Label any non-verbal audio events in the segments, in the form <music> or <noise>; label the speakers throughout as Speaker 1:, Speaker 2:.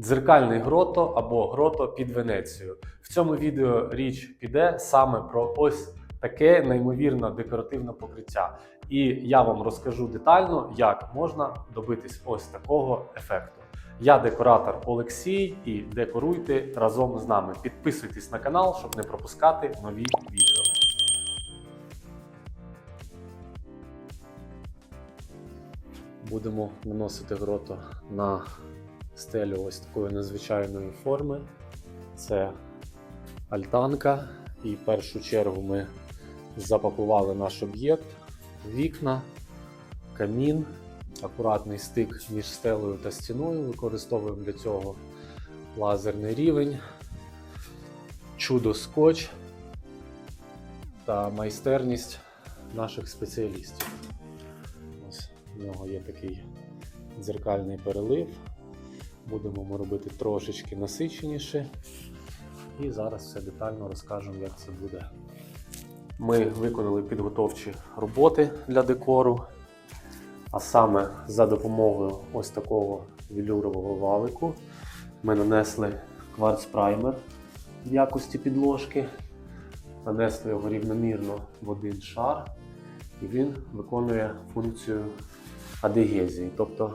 Speaker 1: Дзеркальний грото або грото під Венецією. В цьому відео річ піде саме про ось таке неймовірне декоративне покриття. І я вам розкажу детально, як можна добитись ось такого ефекту. Я декоратор Олексій і декоруйте разом з нами. Підписуйтесь на канал, щоб не пропускати нові відео. Будемо наносити грото на стелю ось такої незвичайної форми. Це альтанка. І в першу чергу ми запакували наш об'єкт, вікна, камін, акуратний стик між стелею та стіною. Використовуємо для цього лазерний рівень, чудо скотч та майстерність наших спеціалістів. Ось в нього є такий дзеркальний перелив. Будемо ми робити трошечки насиченіше. І зараз все детально розкажемо, як це буде. Ми виконали підготовчі роботи для декору, а саме за допомогою ось такого велюрового валику ми нанесли кварц-праймер в якості підложки, нанесли його рівномірно в один шар, і він виконує функцію адегезії, тобто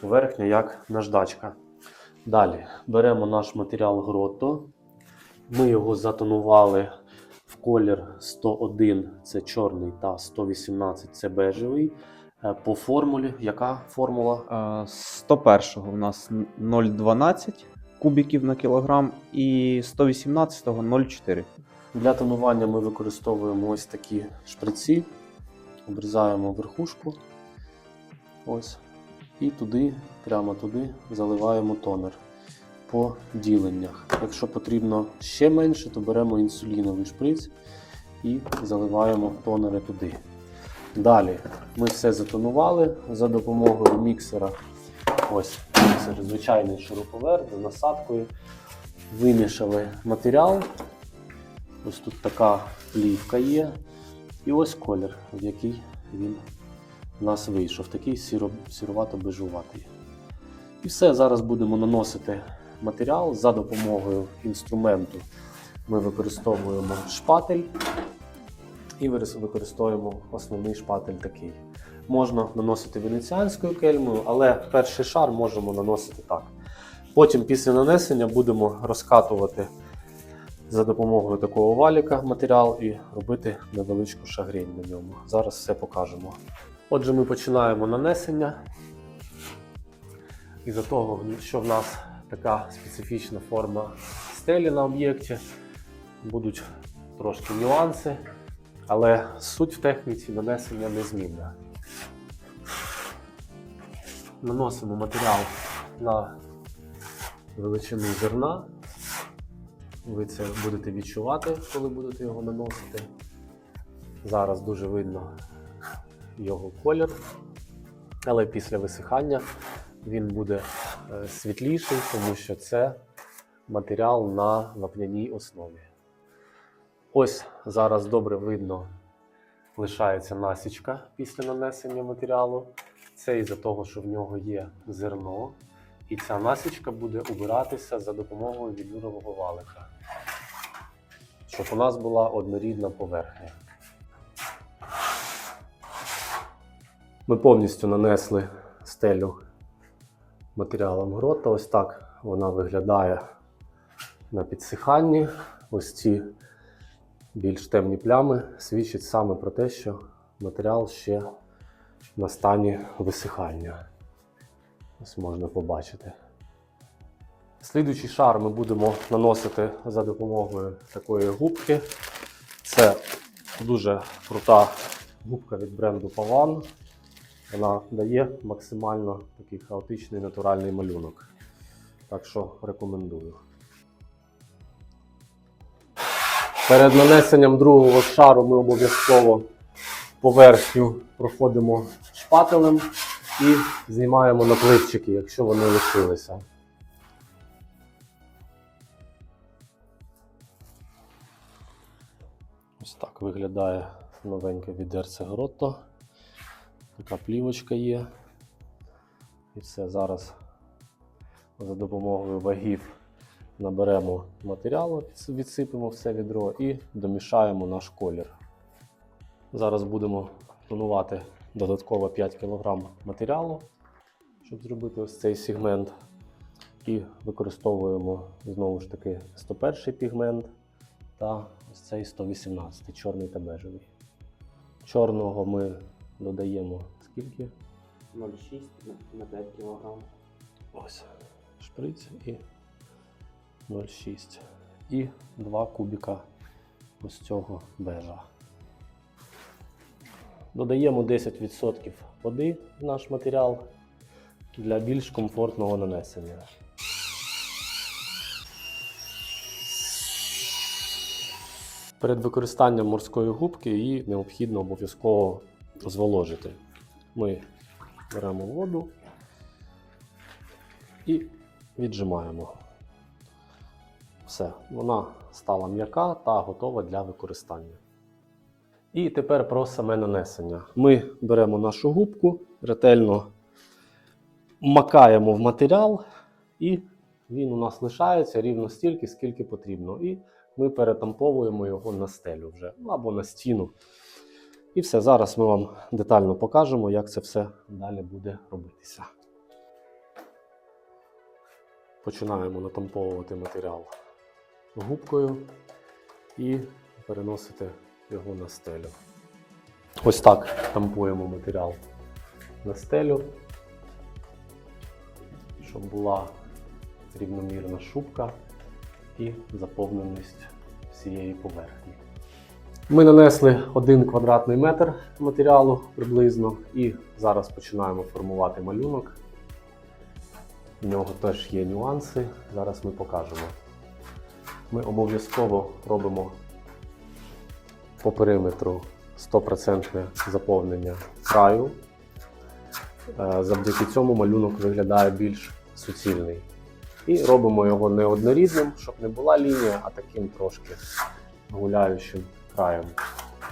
Speaker 1: поверхня як наждачка. Далі беремо наш матеріал гротто. Ми його затонували в колір 101 це чорний та 118 це бежевий. Е, По формулі, яка формула?
Speaker 2: Е, 101-го у нас 0,12 кубіків на кілограм і 118-го 0,4.
Speaker 1: Для тонування ми використовуємо ось такі шприці, обрізаємо верхушку. Ось. І туди, прямо туди заливаємо тонер по діленнях. Якщо потрібно ще менше, то беремо інсуліновий шприц і заливаємо тонери туди. Далі ми все затонували за допомогою міксера. Ось міксер, звичайний шуруповерт з насадкою. Вимішали матеріал. Ось тут така плівка є. І ось колір, в який він нас вийшов. Такий сіро, сірувато-бежуватий. І все, зараз будемо наносити матеріал за допомогою інструменту. Ми використовуємо шпатель і використовуємо основний шпатель такий. Можна наносити венеціанською кельмою, але перший шар можемо наносити так. Потім після нанесення будемо розкатувати за допомогою такого валіка матеріал і робити невеличку шагрень на ньому. Зараз все покажемо. Отже, ми починаємо нанесення. Із-за того, що в нас така специфічна форма стелі на об'єкті, будуть трошки нюанси, але суть в техніці нанесення незмінна. Наносимо матеріал на величину зерна. Ви це будете відчувати, коли будете його наносити. Зараз дуже видно його колір, але після висихання він буде е, світліший, тому що це матеріал на вапняній основі. Ось зараз добре видно лишається насічка після нанесення матеріалу. Це із-за того, що в нього є зерно, і ця насічка буде убиратися за допомогою відюрового валика, щоб у нас була однорідна поверхня. Ми повністю нанесли стелю матеріалом грота. Ось так вона виглядає на підсиханні. Ось ці більш темні плями свідчать саме про те, що матеріал ще на стані висихання. Ось можна побачити. Слідуючий шар ми будемо наносити за допомогою такої губки. Це дуже крута губка від бренду Pavan. Вона дає максимально такий хаотичний натуральний малюнок. Так що рекомендую. Перед нанесенням другого шару ми обов'язково поверхню проходимо шпателем і знімаємо напливчики, якщо вони лишилися. Ось так виглядає новеньке відерце гротто. Така плівочка є. І все, зараз за допомогою вагів наберемо матеріалу, відсипемо все відро і домішаємо наш колір. Зараз будемо тонувати додатково 5 кг матеріалу, щоб зробити ось цей сегмент. І використовуємо знову ж таки 101 пігмент та ось цей 118 чорний та бежевий. Чорного ми додаємо скільки?
Speaker 2: 0,6 на 5 кг.
Speaker 1: Ось шприц і 0,6. І 2 кубіка ось цього бежа. Додаємо 10% води в наш матеріал для більш комфортного нанесення. Перед використанням морської губки її необхідно обов'язково зволожити. Ми беремо воду і віджимаємо. Все, вона стала м'яка та готова для використання. І тепер про саме нанесення. Ми беремо нашу губку, ретельно макаємо в матеріал, і він у нас лишається рівно стільки, скільки потрібно. І ми перетамповуємо його на стелю вже або на стіну. І все, зараз ми вам детально покажемо, як це все далі буде робитися. Починаємо натамповувати матеріал губкою і переносити його на стелю. Ось так тампуємо матеріал на стелю, щоб була рівномірна шубка і заповненість всієї поверхні. Ми нанесли 1 квадратний метр матеріалу приблизно і зараз починаємо формувати малюнок. В нього теж є нюанси, зараз ми покажемо. Ми обов'язково робимо по периметру 100% заповнення краю. Е, Завдяки цьому малюнок виглядає більш суцільний. І робимо його не однорідним, щоб не була лінія, а таким трошки гуляючим краєм.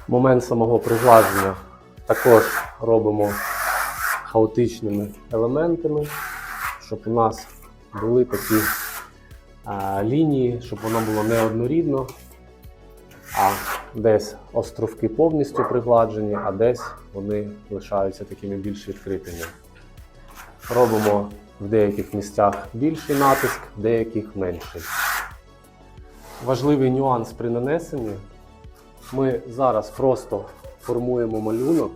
Speaker 1: Момент самого приглаження також робимо хаотичними елементами, щоб у нас були такі а, лінії, щоб воно було не однорідно, а десь островки повністю пригладжені, а десь вони лишаються такими більш відкритими. Робимо в деяких місцях більший натиск, в деяких менший. Важливий нюанс при нанесенні. Ми зараз просто формуємо малюнок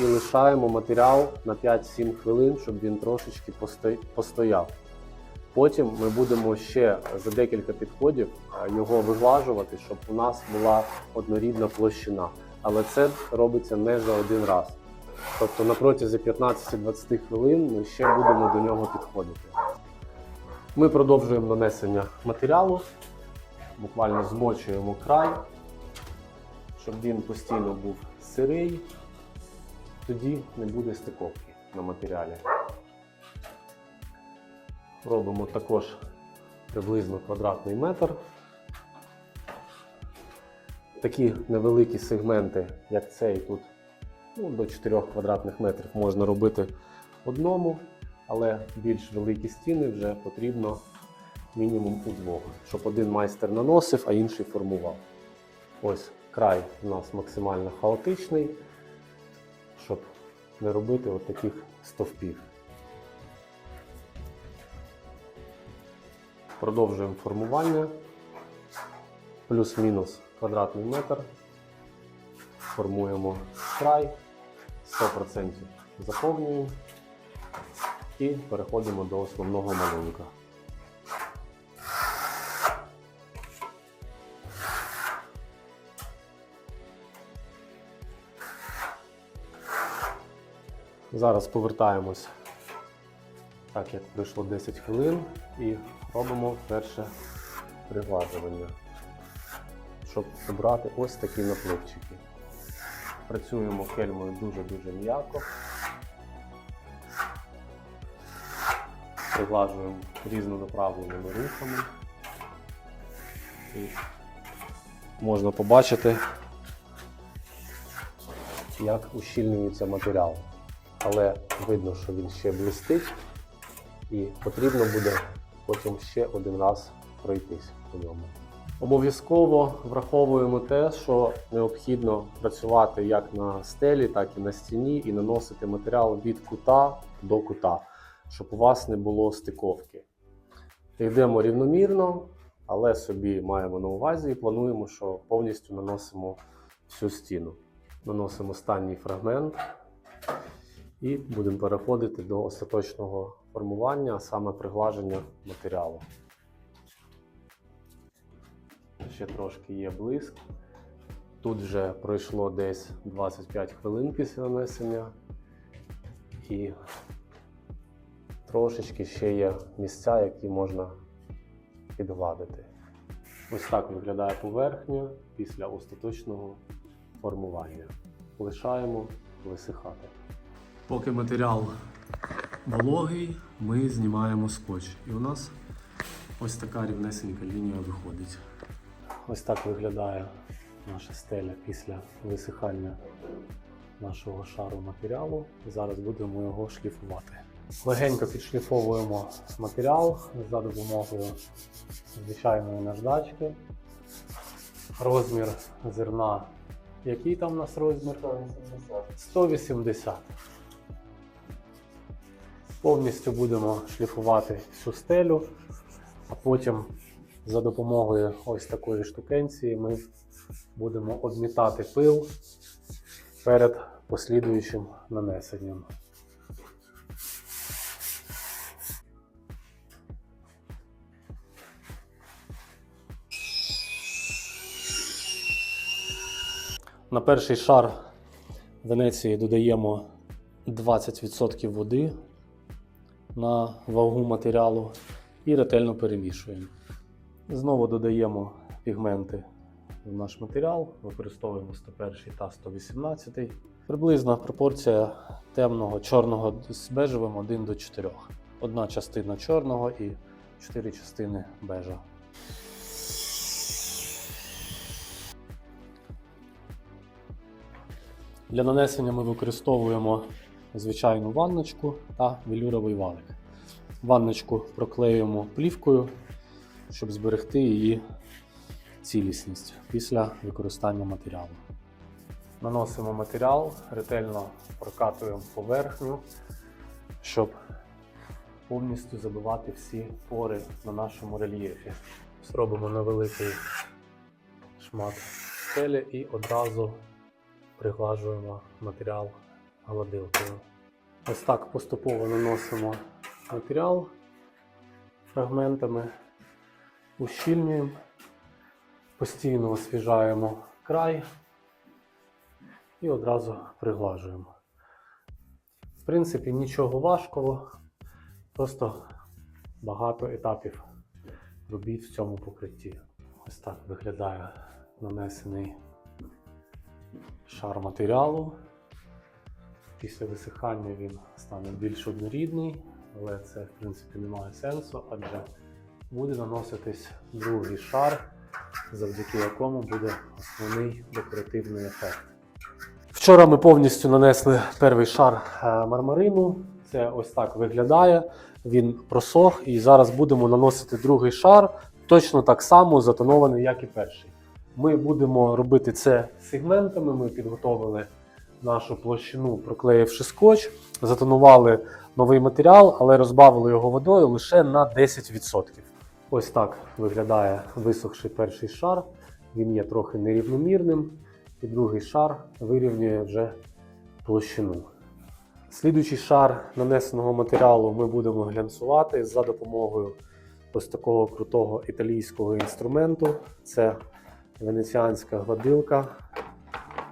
Speaker 1: і лишаємо матеріал на 5-7 хвилин, щоб він трошечки постояв. Потім ми будемо ще за декілька підходів його виглажувати, щоб у нас була однорідна площина. Але це робиться не за один раз. Тобто на протязі 15-20 хвилин ми ще будемо до нього підходити. Ми продовжуємо нанесення матеріалу, буквально змочуємо край, щоб він постійно був сирий, тоді не буде стиковки на матеріалі. Робимо також приблизно квадратний метр. Такі невеликі сегменти, як цей тут, ну, до 4 квадратних метрів можна робити одному, але більш великі стіни вже потрібно мінімум удвох, щоб один майстер наносив, а інший формував. Ось край у нас максимально хаотичний, щоб не робити от таких стовпів. Продовжуємо формування. Плюс-мінус квадратний метр. Формуємо край, 100% заповнюємо і переходимо до основного малюнка. Зараз повертаємось так як пройшло 10 хвилин і робимо перше приглажування, щоб обрати ось такі напливчики. Працюємо кельмою дуже-дуже м'яко. Приглажуємо різнонаправленими рухами. І можна побачити, як ущільнюється матеріал. Але видно, що він ще блистить і потрібно буде потім ще один раз пройтись по ньому. Обов'язково враховуємо те, що необхідно працювати як на стелі, так і на стіні, і наносити матеріал від кута до кута, щоб у вас не було стиковки. Йдемо рівномірно, але собі маємо на увазі і плануємо, що повністю наносимо всю стіну. Наносимо останній фрагмент і будемо переходити до остаточного формування, саме приглаження матеріалу. Ще трошки є блиск. Тут вже пройшло десь 25 хвилин після нанесення. І трошечки ще є місця, які можна підгладити. Ось так виглядає поверхня після остаточного формування. Лишаємо висихати. Поки матеріал вологий, ми знімаємо скотч. І у нас ось така рівнесенька лінія виходить. Ось так виглядає наша стеля після висихання нашого шару матеріалу. Зараз будемо його шліфувати. Легенько підшліфовуємо матеріал за допомогою звичайної наждачки. Розмір зерна. Який там у нас розмір? 180. Повністю будемо шліфувати всю стелю, а потім за допомогою ось такої штукенції ми будемо обмітати пил перед послідуючим нанесенням. На перший шар Венеції додаємо 20% води на вагу матеріалу і ретельно перемішуємо. Знову додаємо пігменти в наш матеріал, використовуємо 101 та 118. Приблизна пропорція темного чорного з бежевим 1 до 4. Одна частина чорного і 4 частини бежа. Для нанесення ми використовуємо звичайну ванночку та велюровий валик. Ванночку проклеюємо плівкою, щоб зберегти її цілісність після використання матеріалу. Наносимо матеріал, ретельно прокатуємо поверхню, щоб повністю забивати всі пори на нашому рельєфі. Зробимо невеликий шмат стелі і одразу приглажуємо матеріал гладилкою. Ось так поступово наносимо матеріал фрагментами, ущільнюємо, постійно освіжаємо край і одразу приглажуємо. В принципі, нічого важкого, просто багато етапів робіт в цьому покритті. Ось так виглядає нанесений шар матеріалу. Після висихання він стане більш однорідний, але це в принципі не має сенсу, адже буде наноситись другий шар, завдяки якому буде основний декоративний ефект. Вчора ми повністю нанесли перший шар е, мармарину. Це ось так виглядає. Він просох, і зараз будемо наносити другий шар, точно так само затонований, як і перший. Ми будемо робити це сегментами. Ми підготовили нашу площину, проклеївши скотч, затонували новий матеріал, але розбавили його водою лише на 10%. Ось так виглядає висохший перший шар. Він є трохи нерівномірним, і другий шар вирівнює вже площину. Слідуючий шар нанесеного матеріалу ми будемо глянцувати за допомогою ось такого крутого італійського інструменту. Це венеціанська гладилка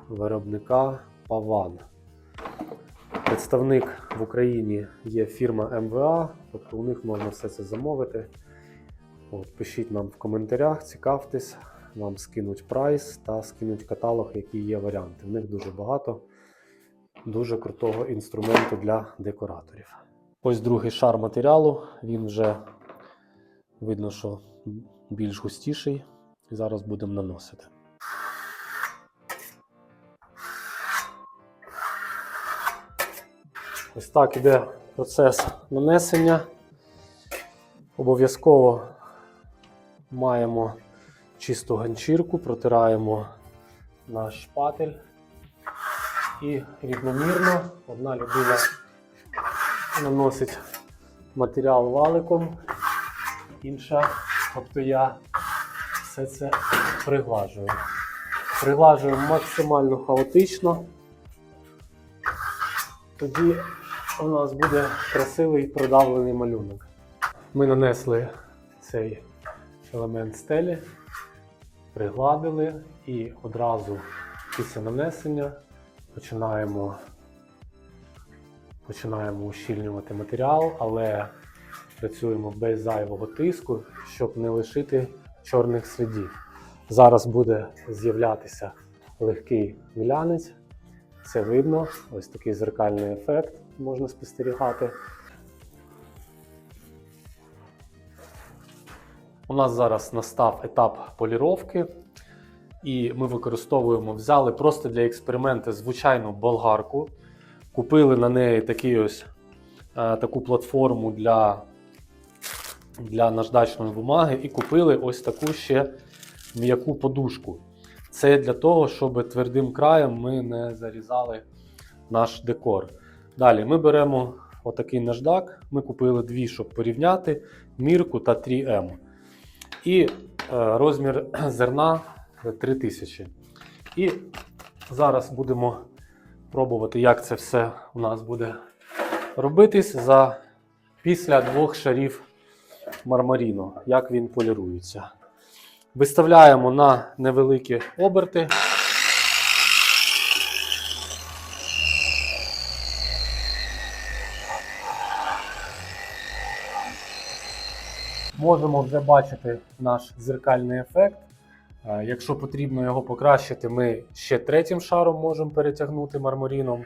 Speaker 1: виробника Паван. Представник в Україні є фірма МВА, тобто у них можна все це замовити. От, пишіть нам в коментарях, цікавтесь, вам скинуть прайс та скинуть каталог, які є варіанти. В них дуже багато дуже крутого інструменту для декораторів. Ось другий шар матеріалу, він вже видно, що більш густіший. Зараз будемо наносити. Ось так іде процес нанесення. Обов'язково маємо чисту ганчірку, протираємо наш шпатель і рівномірно одна людина наносить матеріал валиком, інша, тобто я все це приглажую. Приглажуємо максимально хаотично. Тоді у нас буде красивий продавлений малюнок. Ми нанесли цей елемент стелі, пригладили і одразу після нанесення починаємо, починаємо ущільнювати матеріал, але працюємо без зайвого тиску, щоб не лишити чорних слідів. Зараз буде з'являтися легкий мілянець. Це видно, ось такий зеркальний ефект можна спостерігати. У нас зараз настав етап поліровки, і ми використовуємо, взяли просто для експерименту звичайну болгарку, купили на неї такий ось, е, таку платформу для, для наждачної бумаги і купили ось таку ще м'яку подушку. Це для того, щоб твердим краєм ми не зарізали наш декор. Далі ми беремо отакий наждак. Ми купили дві, щоб порівняти мірку та 3М. І е, розмір <clears throat> зерна 3000. І зараз будемо пробувати, як це все у нас буде робитись за після двох шарів мармаріну, як він полірується. Виставляємо на невеликі оберти. Можемо вже бачити наш дзеркальний ефект. Е, Якщо потрібно його покращити, ми ще третім шаром можемо перетягнути мармуріном.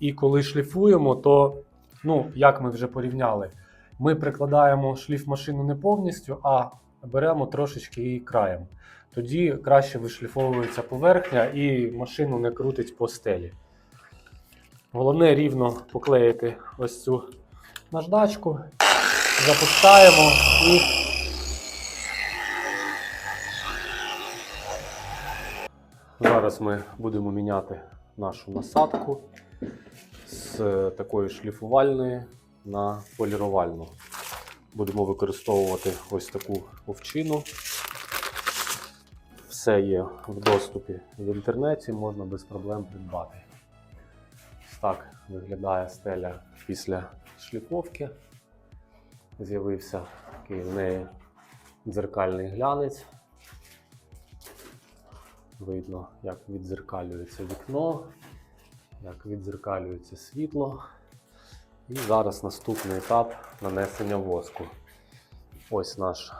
Speaker 1: І коли шліфуємо, то, ну, як ми вже порівняли, ми прикладаємо шліф машину не повністю, а беремо трошечки її краєм. Тоді краще вишліфовується поверхня і машину не крутить по стелі. Головне рівно поклеїти ось цю наждачку, запускаємо і. Зараз ми будемо міняти нашу насадку з такої шліфувальної на полірувальну. Будемо використовувати ось таку овчину. Все є в доступі в інтернеті, можна без проблем придбати. Так виглядає стеля після шліфовки. З'явився такий в неї дзеркальний глянець. Видно, як відзеркалюється вікно, як відзеркалюється світло. І зараз наступний етап нанесення воску. Ось наш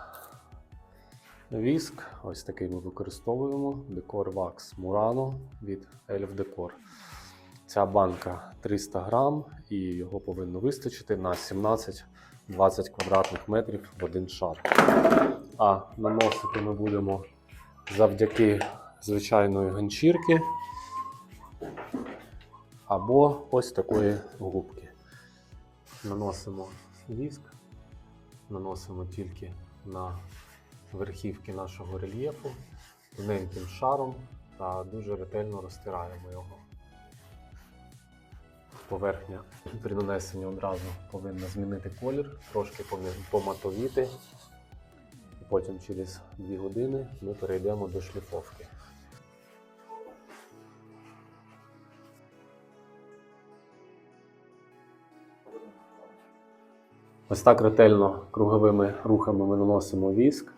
Speaker 1: віск. Ось такий ми використовуємо. Декор Wax Murano від Elf Decor. Ця банка 300 грам і його повинно вистачити на 17-20 квадратних метрів в один шар. А наносити ми будемо завдяки звичайної ганчірки або ось такої губки. Наносимо віск, наносимо тільки на верхівки нашого рельєфу тоненьким шаром та дуже ретельно розтираємо його. Поверхня при нанесенні одразу повинна змінити колір, трошки поматовіти. Потім через 2 години ми перейдемо до шліфовки. Ось так ретельно круговими рухами ми наносимо віск.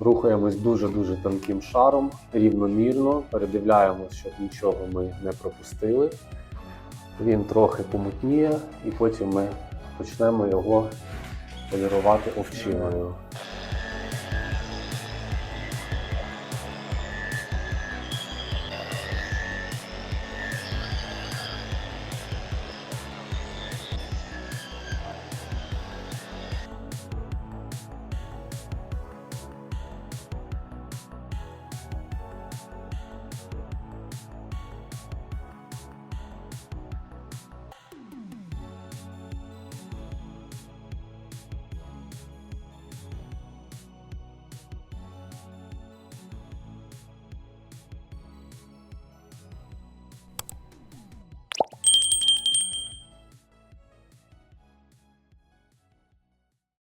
Speaker 1: Рухаємось дуже-дуже тонким шаром, рівномірно, передивляємось, щоб нічого ми не пропустили. Він трохи помутніє, і потім ми почнемо його полірувати овчиною.